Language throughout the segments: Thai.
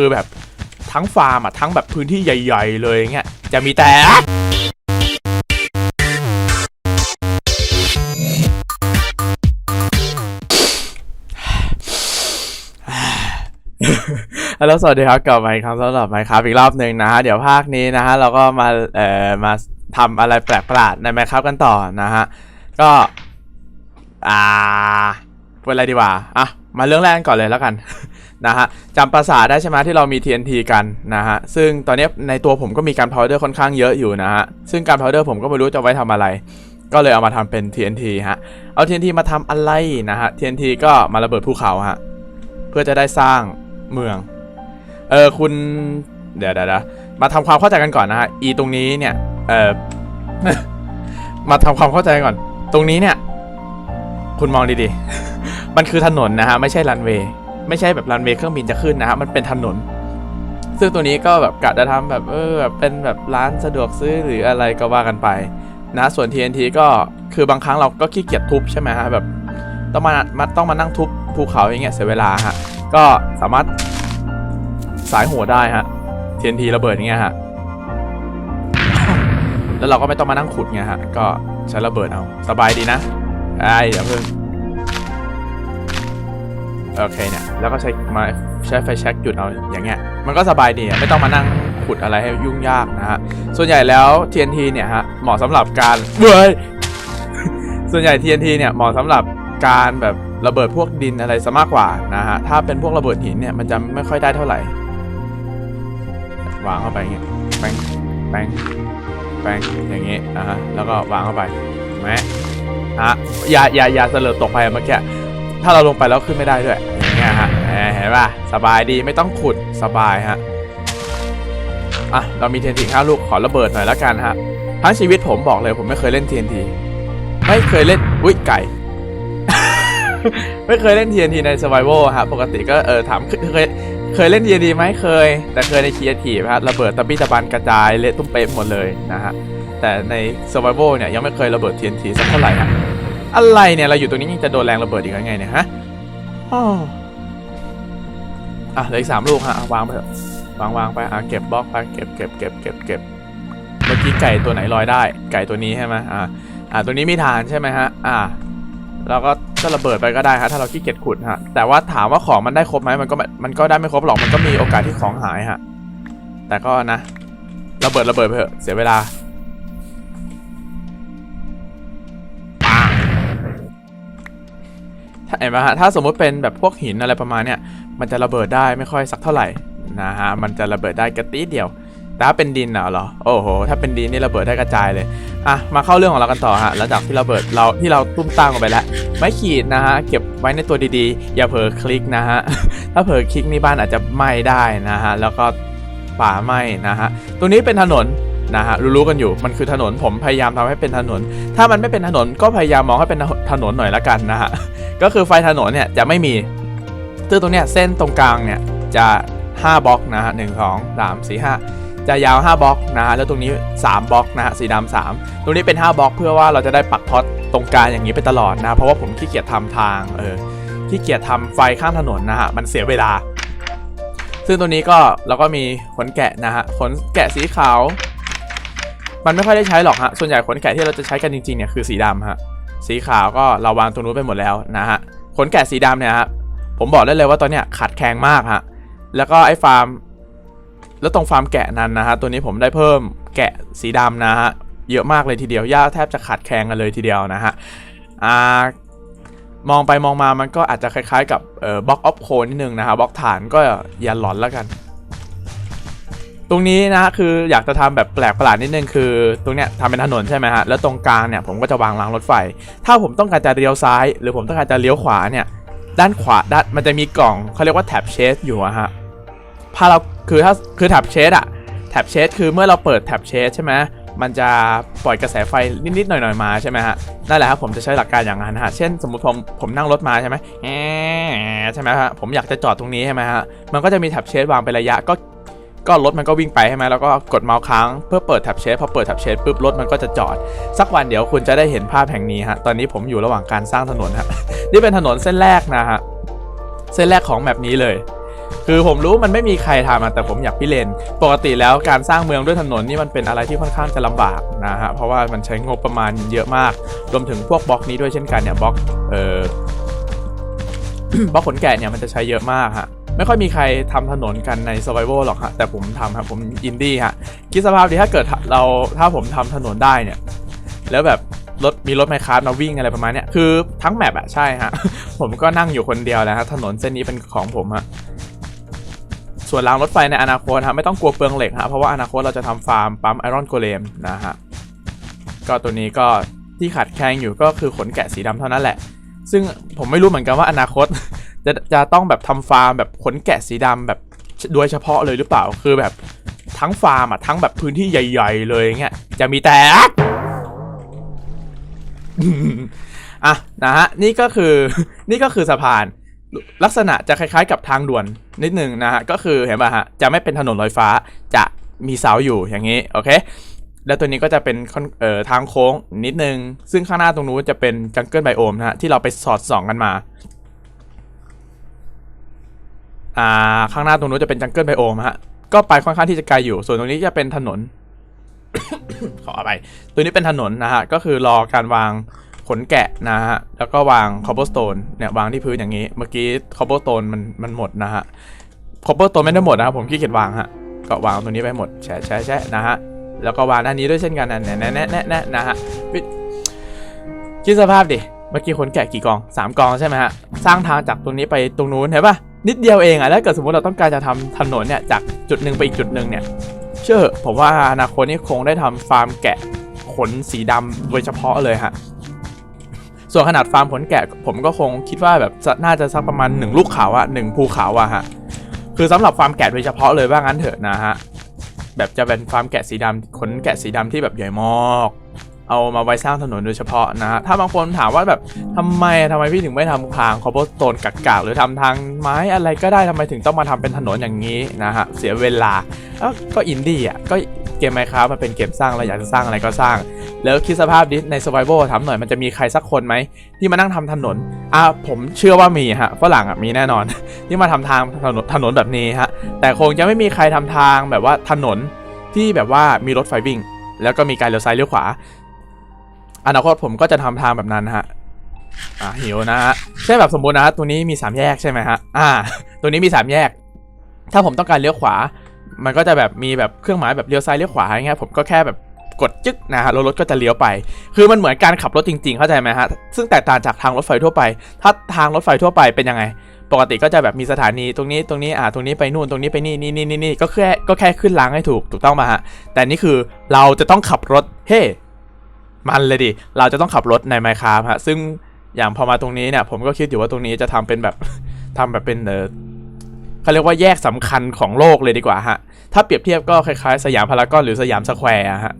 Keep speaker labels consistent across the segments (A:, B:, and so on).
A: คือแบบทั้งฟาร์มอะทั้งแบบพื้นที่ใหญ่ ๆ เลยอย่างเงี้ยจะมีแต่ฮัลโหลสวัสดีครับกลับมาอีกครั้งสำหรับไมครับอีกรอบหนึ่งนะฮะเดี๋ยวภาคนี้นะฮะเราก็มาเอ่อมาทำอะไรแปลกประหลาดในไมครับกันต่อนะฮะก็อ่าเป็นอะไรดีวะอะมาเรื่องแรกก่อนเลยแล้วกัน นะฮะจำภาษาได้ใช่ไหมที่เรามี TNT กันนะฮะซึ่งตอนนี้ในตัวผมก็มีการ powder ค่อนข้างเยอะอยู่นะฮะซึ่งการ powder ผมก็ไม่รู้จะไว้ทำอะไร ก็เลยเอามาทำเป็น TNT ฮะเอา TNT มาทำอะไรนะฮะ TNT ก็มาระเบิดภูเขาฮะเพื่อจะได้สร้างเมืองเออคุณเดี๋ยวเดี๋ยวมาทำความเข้าใจกันก่อนนะฮะอีตรงนี้เนี่ยเออมาทำความเข้าใจก่อน ตรงนี้เนี่ย คุณมองดีๆ มันคือถนนนะฮะ ไม่ใช่รันเวย์ ไม่ใช่แบบรันเวย์เครื่องบินจะขึ้นนะฮะมันเป็นถนน ซึ่งตัวนี้ก็แบบกะจะทำแบบเออแบบเป็นแบบร้านสะดวกซื้อหรืออะไรก็ว่ากันไปนะส่วน TNT ก็คือบางครั้งเราก็ขี้เกียจทุบใช่ไหมฮะแบบต้องมามาต้องมานั่งทุบภูเขาอย่างเงี้ยเสียเวลาฮะก็สามารถสายหัวได้ฮะ TNT ระเบิดอย่างเงี้ยฮะแล้วเราก็ไม่ต้องมานั่งขุดไงฮะก็ใช้ระเบิดเอาสบายดีนะไอ้อย่าเพิ่ง โอเคเนี่ยแล้วก็ใช้มาใช้ไฟแช็กจุดเอาอย่างเงี้ยมันก็สบายดีอะไม่ต้องมานั่งขุดอะไรให้ยุ่งยากนะฮะส่วนใหญ่แล้ว TNT เนี่ยฮะเหมาะสำหรับการเว้ยส่วนใหญ่ TNT เนี่ยเหมาะสำหรับการแบบระเบิดพวกดินอะไรซะมากกว่านะฮะถ้าเป็นพวกระเบิดหินเนี่ยมันจะไม่ค่อยได้เท่าไหร่วางเข้าไปอย่างเงี้ยแปงแปงแปงอย่างเงี้ยอะฮะแล้วก็วางเข้าไปแมฮะอย่าอย่าอย่าเสลอตกไปเมื่อกี้ ถ้าเราลงไปแล้วขึ้นไม่ได้ด้วยอย่างเงี้ยฮะเห็นป่ะสบายดีไม่ต้องขุดสบายฮะอะเรามี TNT ห้าลูกขอระเบิดหน่อยแล้วกันฮะทั้งชีวิตผมบอกเลยผมไม่เคยเล่น TNT ไม่เคยเล่นอุ้ยไก่ ไม่เคยเล่น TNT ใน Survival ฮะปกติก็เออถามเคยเคยเล่น TNT ไหมเคย แต่เคยใน Creative ฮะระเบิดตะบี้ตะบันกระจายเละตุ้มเป๊ะหมดเลยนะฮะแต่ใน Survival เนี่ยยังไม่เคยระเบิด TNT สักเท่าไหร่ฮะ อะไรเนี่ยเราอยู่ตรงนี้ยังจะโดนแรงระเบิดอีกยังไงเนี่ยฮะอ้ออะเหลืออีกสามลูกฮะวางไปเถอะวางวางไปอะเก็บบล็อกไปเก็บเก็บเก็บเก็บเก็บเมื่อกี้ไก่ตัวไหนลอยได้ ไก่ตัวนี้ใช่ไหมอะอะตัวนี้มีฐานใช่ไหมฮะอะเราก็ก็ระเบิดไปก็ได้ฮะถ้าเราขี้เกียจขุดฮะแต่ว่าถามว่าของมันได้ครบไหมมันก็ม่มันก็ได้ไม่ครบหรอกมันก็มีโอกาสที่ของหายฮะแต่ก็นะระเบิดระเบิดไปเถอะเสียเวลา เห็นไหมฮะถ้าสมมุติเป็นแบบพวกหินอะไรประมาณเนี้ยมันจะระเบิดได้ไม่ค่อยสักเท่าไหร่นะฮะมันจะระเบิดได้กระตีดเดียวแต่ถ้าเป็นดินน่ะเหรอโอ้โหถ้าเป็นดินนี่ระเบิดได้กระจายเลยอะมาเข้าเรื่องของเรากันต่อฮะหลังจากที่ระเบิดเราที่เราตุ้มตามกันไปแล้วไม่ขีดนะฮะเก็บไว้ในตัวดีๆ อย่าเผลอคลิกนะฮะถ้าเผลอคลิกนี่บ้านอาจจะไหม้ได้นะฮะแล้วก็ป่าไหม้นะฮะตรงนี้เป็นถนนนะฮะรู้ๆกันอยู่มันคือถนนผมพยายามทำให้เป็นถนน ถ้ามันไม่เป็นถนนก็พยายามมองให้เป็นถนนหน่อยละกันนะฮะ ก็คือไฟถนนเนี่ยจะไม่มีซึ่งตรงเนี้ยเส้นตรงกลางเนี่ยจะ 5บล็อกนะฮะหนึ่งสองสามสี่ห้าจะยาว 5บล็อกนะฮะแล้วตรงนี้ 3บล็อกนะฮะสีดำสามตรงนี้เป็น 5บล็อกเพื่อว่าเราจะได้ปักท็อตตรงกลางอย่างนี้ไปตลอดนะ เพราะว่าผมขี้เกียจทำทางเออขี้เกียจทำไฟข้ามถนนนะฮะมันเสียเวลา ซึ่งตัวนี้ก็เราก็มีขนแกะนะฮะขนแกะสีขาว มันไม่ค่อยได้ใช้หรอกฮะส่วนใหญ่ขนแกะที่เราจะใช้กันจริงๆเนี่ยคือสีดำฮะ สีขาวก็เราวางตรงนู้นไปหมดแล้วนะฮะขนแกะสีดำเนี่ยฮะผมบอกได้เลยว่าตอนเนี้ยขาดแคลงมากฮะแล้วก็ไอ้ฟาร์ม แล้วตรงฟาร์มแกะนั้นนะฮะตัวนี้ผมได้เพิ่มแกะสีดำนะฮะเยอะมากเลยทีเดียวย่าแทบจะขาดแคลงกันเลยทีเดียวนะฮะอ่ามองไปมองมามันก็อาจจะคล้ายๆ กับเอ่อบล็อกออฟโคนนิดนึงนะฮะบล็อกฐานก็อย่าหลอนแล้วกัน ตรงนี้นะคืออยากจะทำแบบแปลกประหลาดนิดนึงคือ ตรงเนี้ยทำเป็นถนนใช่ไหมฮะแล้วตรงกลางเนี่ยผมก็จะวางรางรถไฟ ถ้าผมต้องการจะเลี้ยวซ้าย หรือผมต้องการจะเลี้ยวขวาเนี่ยด้านขวาด้านมันจะมีกล่องเขาเรียกว่าแท็บเชสอยู่อะฮะถ้าเราคือถ้าคือแท็บเชสอะแท็บเชสคือเมื่อเราเปิดแท็บเชสใช่ไหมมันจะปล่อยกระแสไฟนิดๆหน่อยๆมาใช่ไหมฮะนั่นแหละครับผมจะใช้หลักการอย่างนั้นฮะเช่นสมมติผมผมนั่งรถมาใช่ไหมใช่ไหมฮะผมอยากจะจอดตรงนี้ใช่ไหมฮะมันก็จะมีแท็บเชสวางเป็นระยะก็ ก็รถมันก็วิ่งไปใช่ไหมแล้วก็กดเมาส์ค้างเพื่อเปิดแท็บเชสพอเปิดแท็บเชสปุ๊บรถมันก็จะจอด สักวันเดี๋ยวคุณจะได้เห็นภาพแห่งนี้ฮะตอนนี้ผมอยู่ระหว่างการสร้างถนนฮะนี่เป็นถนนเส้นแรกนะฮะเส้นแรกของแมปนี้เลยคือผมรู้มันไม่มีใครทำแต่ผมอยากพิเรนปกติแล้วการสร้างเมืองด้วยถนนนี่มันเป็นอะไรที่ค่อนข้างจะลำบากนะฮะเพราะว่ามันใช้งบประมาณเยอะมากรวมถึงพวกบล็อกนี้ด้วยเช่นกันเนี่ยบล็อกเอ่อบล็อกขนแกะเนี่ยมันจะใช้เยอะมากฮะ ไม่ค่อยมีใครทำถนนกันใน Survival หรอกฮะแต่ผมทำครับผมอินดี้ฮะคิดสภาพดีถ้าเกิดเราถ้าผมทำถนนได้เนี่ย แล้วแบบรถมีรถไมค์คาร์มาวิ่งอะไรประมาณเนี้ยคือทั้งแมปอะใช่ฮะ ผมก็นั่งอยู่คนเดียวแล้วฮะถนนเส้นนี้เป็นของผมฮะส่วนรางรถไฟในอนาคตฮะไม่ต้องกลัวเปลืองเหล็กฮะเพราะว่าอนาคตเราจะทำฟาร์มปั๊มไอรอนโกเลมนะฮะก็ตัวนี้ก็ที่ขาดแคลนอยู่ก็คือขนแกะสีดำเท่านั้นแหละ ซึ่งผมไม่รู้เหมือนกันว่าอนาคต จะจะต้องแบบทำฟาร์มแบบขนแกะสีดำแบบโดยเฉพาะเลยหรือเปล่าคือแบบทั้งฟาร์มอะทั้งแบบพื้นที่ใหญ่ๆเลยอย่างเงี้ยจะมีแต่อะนะฮะนี่ก็คือนี่ก็คือสะพานลักษณะจะคล้ายๆ กับทางด่วนนิดนึงนะฮะก็คือเห็นป่ะฮะจะไม่เป็นถนนลอยฟ้าจะมีเสาอยู่อย่างนี้โอเคแล้วตัวนี้ก็จะเป็นค่อนเอ่อทางโค้งนิดนึง ซึ่งข้างหน้าตรงนู้นจะเป็นจังเกิลไบโอมนะฮะที่เราไปสอดส่องกันมา อ่าข้างหน้าตรงนู้นจะเป็นจังเกิลไบโอมฮะก็ไปค่อนข้างที่จะไกลอยู่ ส่วนตรงนี้จะเป็นถนน ขอไปตัวนี้เป็นถนนนะฮะ ก็คือรอการวางขนแกะนะฮะ แล้วก็วางคอ b เ l e สโตนเนี่ยวางที่พื้นอย่างนี้ เมื่อกี้คอ b เ l e สโตนมันมันหมดนะฮะคอ b เ l e สโตนไม่ได้หมดนะครับผมขี้เกียจวางฮะ ก็วางตรงนี้ไปหมดแชะแชะแชะนะฮะ แล้วก็วางด้านนี้ด้วยเช่นกันนะแน่แน่แน่แน่แน่นะฮะคิดสภาพดิ เมื่อกี้ขนแกะกี่กองสามกองใช่ไหมฮะ สร้างทางจากตรงนี้ไปตรงนู้นเห็นปะ นิดเดียวเองอะแล้วเกิดสมมติเราต้องการจะทำถนนเนี่ยจากจุดหนึ่งไปอีกจุดหนึ่งเนี่ย เชื่อผมว่าอนาคตนี่คงได้ทำฟาร์มแกะขนสีดำโดยเฉพาะเลยฮะส่วนขนาดฟาร์มขนแกะผมก็คงคิดว่าแบบน่าจะสักประมาณหนึ่งลูกเขาอะหนึ่งภูเขาอะฮะคือสำหรับฟาร์มแกะโดยเฉพาะเลยว่างั้นเถอะนะฮะแบบจะเป็นฟาร์มแกะสีดำขนแกะสีดำที่แบบใหญ่มาก เอามาไว้สร้างถนนโดยเฉพาะนะฮะถ้าบางคนถามว่าแบบทำไมทำไมพี่ถึงไม่ทำทางคอ b เ l e สโตนกักๆหรือทำทางไม้อะไรก็ได้ทำไมถึงต้องมาทำเป็นถนนอย่างนี้นะฮะเสียเวลาก็อินดี้อะก็เกมไมครับมันเป็นเกมสร้างเราอยากจะสร้างอะไรก็สร้าง แล้วคิดสภาพดิใน Survival ถามหน่อยมันจะมีใครสักคนไหมที่มานั่งทำถนนอะผมเชื่อว่ามีฮะฝรั่งอะมีแน่นอน ที่มาทำทางถนนถนนแบบนี้ฮะแต่คงจะไม่มีใครทำทางแบบว่าถนนที่แบบว่ามีรถไฟวิ่ง แล้วก็มีการเลี้ยวซ้ายเลี้ยวขวา อนาคตผมก็จะทำทางแบบนั้นฮะอะหิวนะฮะใช่แบบสมบูรณ์นะฮะตัวนี้มีสามแยกใช่ไหมฮะอ่าตัวนี้มีสามแยก ถ้าผมต้องการเลี้ยวขวา มันก็จะแบบมีแบบเครื่องหมายแบบเลี้ยวซ้ายเลี้ยวขวาอย่างเงี้ยผมก็แค่แบบกดจึ๊กนะฮะรถก็จะเลี้ยวไป คือมันเหมือนการขับรถจริง ๆ เข้าใจไหมฮะ ซึ่งแตกต่างจากทางรถไฟทั่วไป ถ้าทางรถไฟทั่วไปเป็นยังไง ปกติก็จะแบบมีสถานีตรงนี้ตรงนี้อ่าตรงนี้ไปนู่นตรงนี้ไปนี่นี่นี่นี่ก็แค่ก็แค่ขึ้นรางให้ถูกถูกต้องมาฮะ แต่นี่คือเราจะต้องขับรถเฮ้ มันเลยดิ เราจะต้องขับรถในไมค์คาฮะ ซึ่งอย่างพอมาตรงนี้เนี่ย ผมก็คิดอยู่ว่าตรงนี้จะทำเป็นแบบทำแบบเป็นเออเขาเรียกว่าแยกสำคัญของโลกเลยดีกว่าฮะ ถ้าเปรียบเทียบก็คล้ายๆ สยามพารากอนหรือสยามสแควร์ฮะ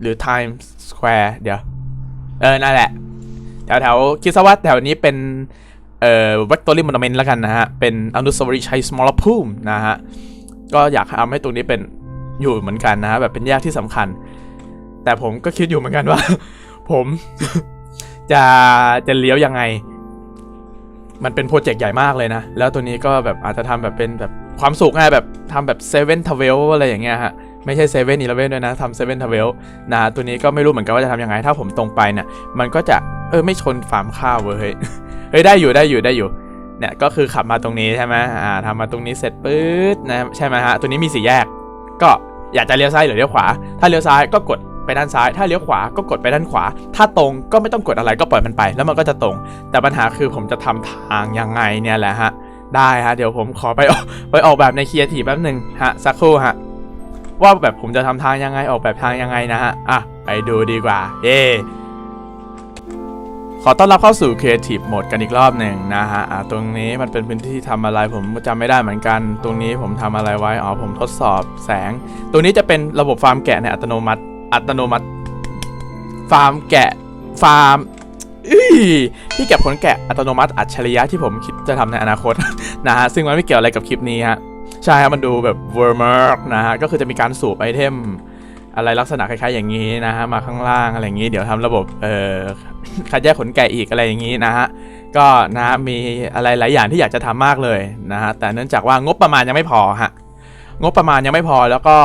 A: หรือ Times Square เดี๋ยว เออ นั่นแหละแถวแถวๆคิดซะว่าแถวนี้เป็นเอ่อ Victory Monument แล้วกันนะฮะ เป็นอนุสาวรีย์ชัยสมรภูมินะฮะ ก็อยากทำให้ตรงนี้เป็นอยู่เหมือนกันนะฮะ แบบเป็นแยกที่สำคัญ แต่ผมก็คิดอยู่เหมือนกันว่า ผมจะจะเลี้ยวยังไง มันเป็นโปรเจกต์ใหญ่มากเลยนะ แล้วตัวนี้ก็แบบอาจจะทำแบบเป็นแบบความสุขไงแบบทำแบบเซเว่นทเวลอะไรอย่างเงี้ยฮะ ไม่ใช่เซเว่นอีเลเว่นด้วยนะทำเซเว่นทเวลนะตัวนี้ก็ไม่รู้เหมือนกันว่าจะทำยังไง ถ้าผมตรงไปเนี่ยมันก็จะเออไม่ชนฟาร์มข้าวเว้ยเฮ้ยได้อยู่ได้อยู่ได้อยู่เนี่ยก็คือขับมาตรงนี้ใช่ไหมอ่าทำมาตรงนี้เสร็จปื๊ดนะใช่ไหมฮะตัวนี้มีสี่แยก ก็อยากจะเลี้ยวซ้ายหรือเลี้ยวขวา ถ้าเลี้ยวซ้ายก็กด ไปด้านซ้าย ถ้าเลี้ยวขวาก็กดไปด้านขวา ถ้าตรงก็ไม่ต้องกดอะไรก็ปล่อยมันไป แล้วมันก็จะตรง แต่ปัญหาคือผมจะทำทางยังไงเนี่ยแหละฮะ ได้ฮะ เดี๋ยวผมขอไปออกไปออกแบบในเคียร์ทีแป๊บหนึ่งฮะสักครู่ฮะว่าแบบผมจะทำทางยังไงออกแบบทางยังไงนะฮะ อะ ไปดูดีกว่า เย่ขอต้อนรับเข้าสู่ Creative Mode กันอีกรอบหนึ่งนะฮะอะตรงนี้มันเป็นพื้นที่ทำอะไรผมจำไม่ได้เหมือนกัน ตรงนี้ผมทำอะไรไว้ อ๋อผมทดสอบแสง ตรงนี้จะเป็นระบบฟาร์มแกะในอัตโนมัติ อัตโนมัติ ฟาร์มแกะ ฟาร์มอื้อที่เก็บขนแกะอัตโนมัติอัจฉริยะที่ผมคิดจะทำในอนาคตนะฮะซึ่งมันไม่เกี่ยวอะไรกับคลิปนี้ฮะใช่ครับมันดูแบบเวอร์มากนะฮะก็คือจะมีการสูบไอเทมอะไรลักษณะคล้ายๆอย่างนี้นะฮะมาข้างล่างอะไรอย่างนี้ เดี๋ยวทำระบบเอ่อคัดแยกขนแกะอีกอะไรอย่างนี้นะฮะก็นะมีอะไรหลายอย่างที่อยากจะทำมากเลยนะฮะแต่เนื่องจากว่างบประมาณยังไม่พอฮะงบประมาณยังไม่พอแล้วก็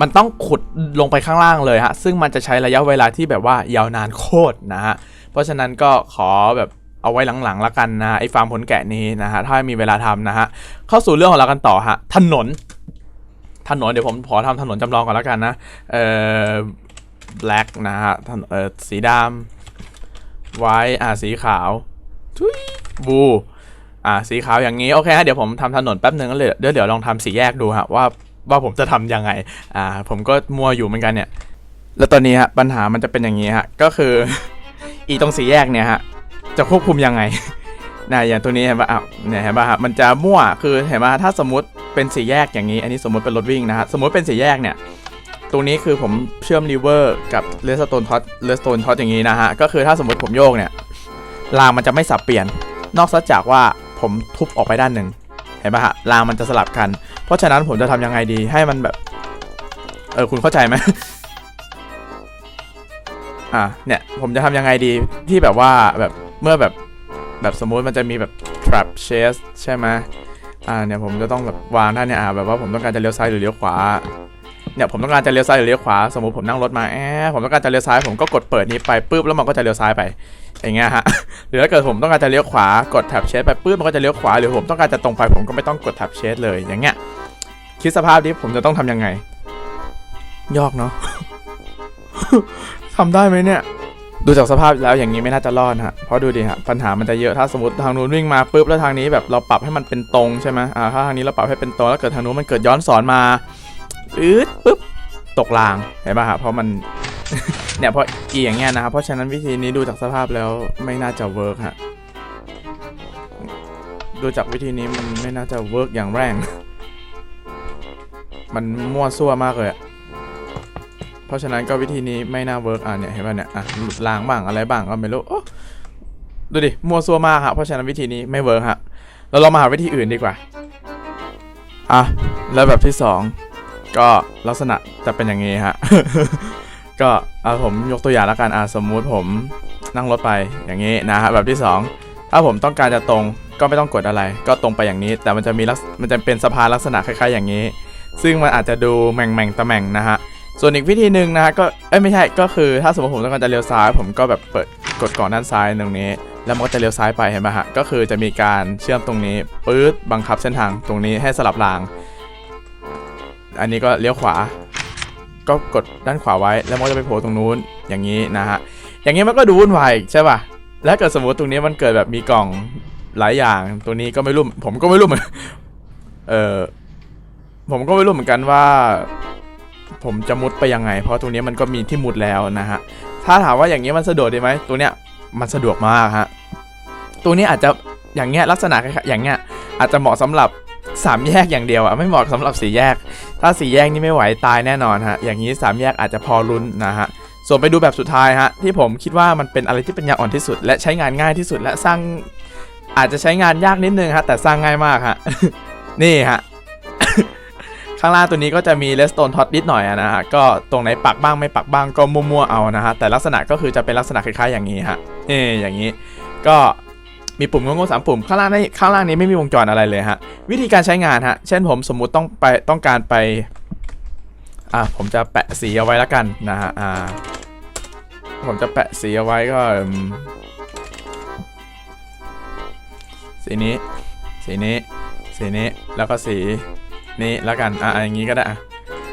A: มันต้องขุดลงไปข้างล่างเลยฮะ ซึ่งมันจะใช้ระยะเวลาที่แบบว่ายาวนานโคตรนะฮะ เพราะฉะนั้นก็ขอแบบเอาไว้หลังๆละกันนะไอ้ฟาร์มผลแกะนี้นะฮะ ถ้ามีเวลาทำนะฮะ เข้าสู่เรื่องของเรากันต่อฮะ ถนน ถนนเดี๋ยวผมขอทำถนนจำลองก่อนแล้วกันนะ เอ่อ black นะฮะถนนเอ่อสีดำไว้อ่าสีขาวทุยบูอ่าสีขาวอย่างนี้ โอเคฮะเดี๋ยวผมทำถนนแป๊บหนึ่งก็เลยเดี๋ยวเดี๋ยวลองทำสีแยกดูฮะว่า ว่าผมจะทำยังไง อ่า ผมก็มัวอยู่เหมือนกันเนี่ย แล้วตอนนี้ฮะปัญหามันจะเป็นอย่างนี้ฮะ ก็คือ อีตรงสีแยกเนี่ยฮะ จะควบคุมยังไงนะอย่างตัวนี้เห็นปะอะเนี่ยเห็นปะฮะมันจะมั่วคือเห็นปะถ้าสมมติเป็นสีแยกอย่างนี้ อันนี้สมมติเป็นรถวิ่งนะฮะสมมติเป็นสีแยกเนี่ยตรงนี้คือผมเชื่อมรีเวอร์กับเลสโตนท็อตเลสโตนท็อตอย่างนี้นะฮะก็คือถ้าสมมติผมโยกเนี่ยรางมันจะไม่สับเปลี่ยน นอกจากว่าผมทุบออกไปด้านหนึ่งเห็นปะฮะรางมันจะสลับกัน ราะฉะนั้นผมจะทำยังไงดีให้มันแบบ เออคุณเข้าใจไหมอะเนี่ยผมจะทำยังไงดีที่แบบว่าแบบเมื่อแบบแบบสมมุติมันจะมีแบบ trap chase ใช่ไหมอ่าเนี่ยผมจะต้องแบบวางท่านเนี่ยอ่าแบบว่าผมต้องการจะเลี้ยวซ้ายหรือเลี้ยวขวาเนี่ยผมต้องการจะเลี้ยวซ้ายหรือเลี้ยวขวาสมมติผมนั่งรถมาแอบผมต้องการจะเลี้ยวซ้ายผมก็กดเปิดนี้ไปปุ๊บแล้วมันก็จะเลี้ยวซ้ายไปอย่างเงี้ยฮะหรือถ้าเกิดผมต้องการจะเลี้ยวขวากดแท็บเชสไปปุ๊บมันก็จะเลี้ยวขวาหรือผมต้องการจะตรงไปผมก็ไม่ต้องกดแท็บเชสเลยอย่างเงี้ย คิดสภาพดิผมจะต้องทำยังไง ยอกเนาะทำได้ไหมเนี่ย ดูจากสภาพแล้วอย่างนี้ไม่น่าจะรอดฮะเพราะดูดิฮะปัญหามันจะเยอะถ้าสมมติทางนู้นวิ่งมาปุ๊บแล้วทางนี้แบบเราปรับให้มันเป็นตรงใช่ไหมอ่าถ้าทางนี้เราปรับให้เป็นตรงแล้วเกิดทางนู้นมันเกิดย้อนสอนมาอืดปุ๊บตกรางเห็นป่ะฮะเพราะมันเนี่ยเพราะอีอย่างเงี้ยนะครับเพราะฉะนั้นวิธีนี้ดูจากสภาพแล้วไม่น่าจะเวิร์กฮะดูจากวิธีนี้มันไม่น่าจะเวิร์กอย่างแรง มันมั่วซั่วมากเลยอะเพราะฉะนั้นก็วิธีนี้ไม่น่าเวิร์กอะเนี่ยเห็นป่ะเนี่ยอะหลุดรางบ้างอะไรบ้างก็ไม่รู้โอ้ดูดิมั่วซั่วมากฮะเพราะฉะนั้นวิธีนี้ไม่เวิร์กฮะเราลองมาหาวิธีอื่นดีกว่าอะแล้วแบบที่สองก็ลักษณะจะเป็นอย่างนี้ฮะก็เอาผมยกตัวอย่างล้วกันอะสมมุติผมนั่งรถไปอย่างนี้นะฮะแบบที่สองถ้าผมต้องการจะตรงก็ไม่ต้องกดอะไร ก็ตรงไปอย่างนี้ แต่มันจะมีลักษมันจะเป็นสะพานลักษณะคล้ายๆ อย่างนี้ ซึ่งมันอาจจะดูแหม่งแม่งๆตะแหม่งนะฮะส่วนอีกวิธีหนึ่งนะฮะก็เอ้ยไม่ใช่ก็คือถ้าสมมติผมต้องการจะเลี้ยวซ้าย ผมก็แบบเปิดกดก่อนด้านซ้ายตรงนี้ แล้วมันก็จะเลี้ยวซ้ายไปเห็นไหมฮะก็คือจะมีการเชื่อมตรงนี้ปื๊ดบังคับเส้นทางตรงนี้ให้สลับราง อันนี้ก็เลี้ยวขวา ก็กดด้านขวาไว้ แล้วมันก็จะไปโผล่ตรงนู้นอย่างนี้นะฮะอย่างนี้มันก็ดูวุ่นวายใช่ป่ะแล้วเกิดสมมติตรงนี้มันเกิดแบบมีกล่องหลายอย่างตรงนี้ก็ไม่รู้ผมก็ไม่รู้เหมือนเออ ผมก็ไม่รู้เหมือนกันว่า ผมจะมุดไปยังไง เพราะตรงนี้มันก็มีที่มุดแล้วนะฮะ ถ้าถามว่าอย่างนี้มันสะดวกดีไหมตัวเนี้ยมันสะดวกมากฮะ ตัวนี้อาจจะอย่างเงี้ยลักษณะอย่างเงี้ยอาจจะเหมาะสำหรับสามแยกอย่างเดียวอะไม่เหมาะสำหรับสี่แยก ถ้าสี่แยกนี่ไม่ไหวตายแน่นอนฮะ อย่างนี้สามแยกอาจจะพอลุ้นนะฮะ ส่วนไปดูแบบสุดท้ายฮะที่ผมคิดว่ามันเป็นอะไรที่เป็นยาอ่อนที่สุด และใช้งานง่ายที่สุดและสร้างอาจจะใช้งานยากนิดนึงฮะแต่สร้างง่ายมากฮะนี่ฮะ ข้างล่างตัวนี้ก็จะมีเลสโตนท็อตนิดหน่อยนะฮะก็ตรงไหนปักบ้างไม่ปักบ้างก็มั่วๆเอานะฮะแต่ลักษณะก็คือจะเป็นลักษณะคล้ายๆอย่างนี้ฮะนี่อย่างนี้ก็มีปุ่มโง่ๆสามปุ่มข้างล่างนี่ข้างล่างนี้ไม่มีวงจรอะไรเลยฮะวิธีการใช้งานฮะเช่นผมสมมุติต้องไปต้องการไปอะผมจะแปะสีเอาไว้แล้วกันนะฮะอ่าผมจะแปะสีเอาไว้ก็สีนี้สีนี้สีนี้แล้วก็สี นี้แล้วกันอะอย่างนี้ก็ได้อะ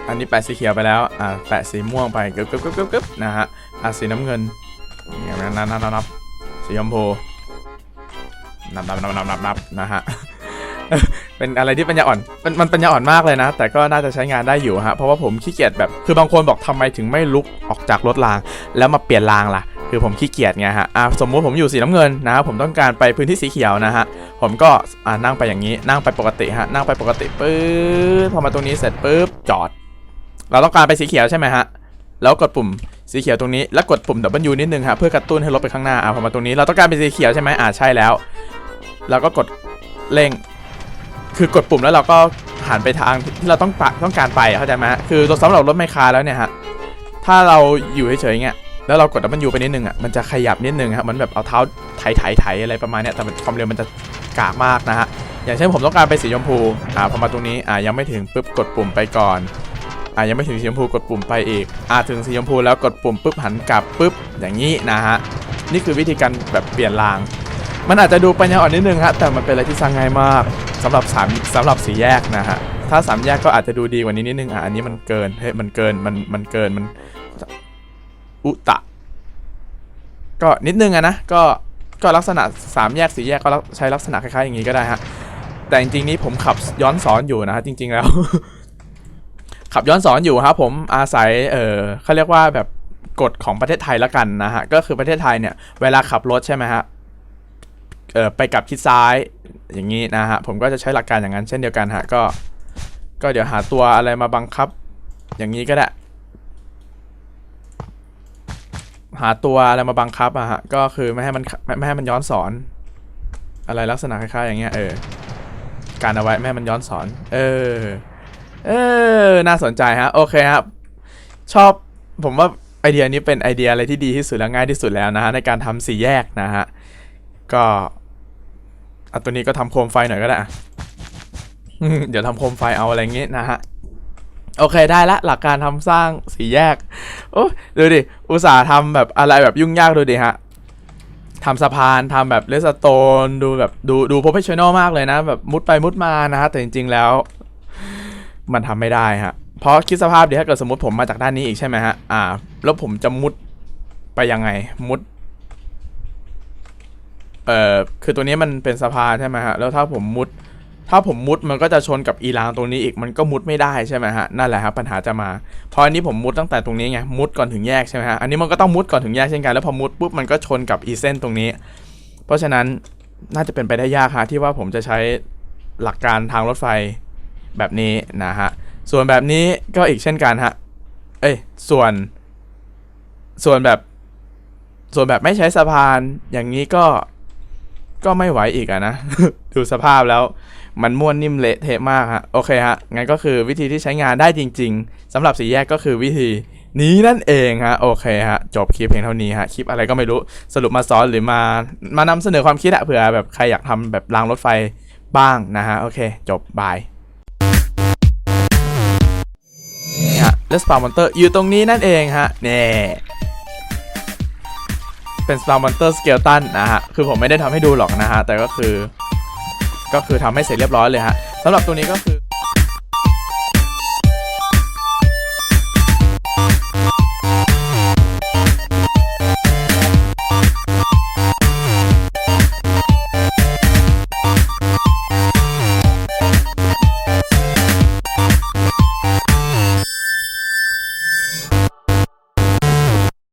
A: อันนี้แปะสีเขียวไปแล้วอ่าแปะสีม่วงไปกึบกึบกึบกึบกึบนะฮะอะสีน้ำเงินอย่างนั้นนับนับนับสีชมพูนับนับนับนับนับนับนะฮะเป็นอะไรที่ปัญญาอ่อนมันมันปัญญาอ่อนมากเลยนะ แต่ก็น่าจะใช้งานได้อยู่ฮะ เพราะว่าผมขี้เกียจแบบ คือบางคนบอกทำไมถึงไม่ลุกออกจากรถราง แล้วมาเปลี่ยนรางล่ะ คือผมขี้เกียจไงฮะอะสมมุติผมอยู่สีน้ำเงินนะฮะผมต้องการไปพื้นที่สีเขียวนะฮะผมก็อ่านั่งไปอย่างนี้นั่งไปปกติฮะนั่งไปปกติปุ๊บพอมาตรงนี้เสร็จปุ๊บจอด เราต้องการไปสีเขียวใช่ไหมฮะแล้วกดปุ่มสีเขียวตรงนี้แล้วกดปุ่ม W นิดนึงฮะเพื่อกระตุ้นให้รถไปข้างหน้าอะพอมาตรงนี้เราต้องการเป็นสีเขียวใช่ไหมอ่าใช่แล้วแล้วก็กดเร่ง คือกดปุ่มแล้วเราก็หันไปทางที่เราต้องปะต้องการไปเข้าใจไหมคือสำหรับรถไมคคาร์แล้วเนี่ยฮะถ้าเราอยู่เฉยๆเงี้ย แล้วเรากด W ไปนิดนึงอะมันจะขยับนิดนึงครับมันแบบเอาเท้าไถไถไถอะไรประมาณเนี้ยแต่ความเร็วมันจะกากมากนะฮะอย่างเช่นผมต้องการไปสีชมพูอ่าพอมาตรงนี้อ่ายังไม่ถึงปุ๊บกดปุ่มไปก่อนอ่ายังไม่ถึงสีชมพูกดปุ่มไปอีกอ่าถึงสีชมพูแล้วกดปุ่มปุ๊บหันกลับปุ๊บอย่างนี้นะฮะนี่คือวิธีการแบบเปลี่ยนราง มันอาจจะดูปัญญาอ่อนนิดนึงฮะแต่มันเป็นอะไรที่สร้างง่ายมากสำหรับสามสำหรับสีแยกนะฮะถ้าสามแยกก็อาจจะดูดีกว่านี้นิดนึงอะอันนี้มันเกินเฮ้ยมันเกินมันมันเกินมัน อุตะ ก็นิดนึงอะนะ ก็ก็ลักษณะสามแยกสี่แยกก็ใช้ลักษณะคล้ายๆอย่างนี้ก็ได้ฮะ แต่จริงๆนี้ผมขับย้อนสอนอยู่นะฮะจริง ๆแล้ว ขับย้อนสอนอยู่ครับผมอาศัยเออเขาเรียกว่าแบบกฎของประเทศไทยละกันนะฮะ ก็คือประเทศไทยเนี่ย เวลาขับรถใช่ไหมฮะเออไปกลับทิศซ้ายอย่างนี้นะฮะ ผมก็จะใช้หลักการอย่างนั้นเช่นเดียวกันฮะก็ ก็เดี๋ยวหาตัวอะไรมาบังคับ อย่างนี้ก็ได้ หาตัวอะไรมาบังคับอะฮะ ก็คือไม่ให้มันไม่ไม่ให้มันย้อนสอน อะไรลักษณะคล้ายๆอย่างเงี้ยเออการเอาไว้ไม่ให้มันย้อนสอน เออ เออ น่าสนใจฮะ โอเคครับ ชอบผมว่าไอเดียนี้เป็นไอเดียอะไรที่ดีที่สุดและง่ายที่สุดแล้วนะฮะในการทำสี่แยกนะฮะ ก็เอาตัวนี้ก็ทำโคมไฟหน่อยก็ได้เดี๋ยวทำโคมไฟเอาอะไรเงี้ยนะฮะ โอเคได้ละหลักการทำสร้างสี่แยก โอ้ดูดิ อุตสาห์ทำแบบอะไรแบบยุ่งยากดูดิฮะทำสะพานทำแบบเลสโตนดูแบบดูดูโปรเฟชชั่นอลมากเลยนะ แบบมุดไปมุดมานะฮะแต่จริง ๆ แล้ว มันทำไม่ได้ฮะเพราะคิดสภาพดิถ้าเกิดสมมติผมมาจากด้านนี้อีกใช่ไหมฮะอ่า แล้วผมจะมุดไปยังไง มุดเอ่อคือตัวนี้มันเป็นสะพานใช่ไหมฮะแล้วถ้าผมมุด ถ้าผมมุดมันก็จะชนกับอีรางตรงนี้อีกมันก็มุดไม่ได้ใช่ไหมฮะนั่นแหละครับปัญหาจะมาเพราะอันนี้ผมมุดตั้งแต่ตรงนี้ไงมุดก่อนถึงแยกใช่ไหมฮะอันนี้มันก็ต้องมุดก่อนถึงแยกเช่นกันแล้วพอมุดปุ๊บมันก็ชนกับอีเส้นตรงนี้ เพราะฉะนั้นน่าจะเป็นไปได้ยากฮะที่ว่าผมจะใช้หลักการทางรถไฟแบบนี้นะฮะส่วนแบบนี้ก็อีกเช่นกันฮะเอ้ยส่วน ส่วนแบบส่วนแบบไม่ใช้สะพานอย่างนี้ก็ก็ไม่ไหวอีกอะนะ ดูสภาพแล้ว มันม้วนนิ่มเละเทะมากฮะ โอเคฮะ งั้นก็คือวิธีที่ใช้งานได้จริง ๆสำหรับสีแยกก็คือวิธีนี้นั่นเองฮะ โอเคฮะ จบคลิปเพียงเท่านี้ฮะ คลิปอะไรก็ไม่รู้สรุปมาสอนหรือมา มานำเสนอความคิดอะเผื่อแบบใครอยากทำแบบรางรถไฟบ้างนะฮะ โอเค จบบายนี่ฮะเลสปามอนเตอร์อยู่ตรงนี้นั่นเองฮะเน่เป็นสปามอนเตอร์สเกลตันนะฮะ คือผมไม่ได้ทำให้ดูหรอกนะฮะ แต่ก็คือ ก็คือทำให้เสร็จเรียบร้อยเลยฮะสำหรับตัวนี้ก็คือ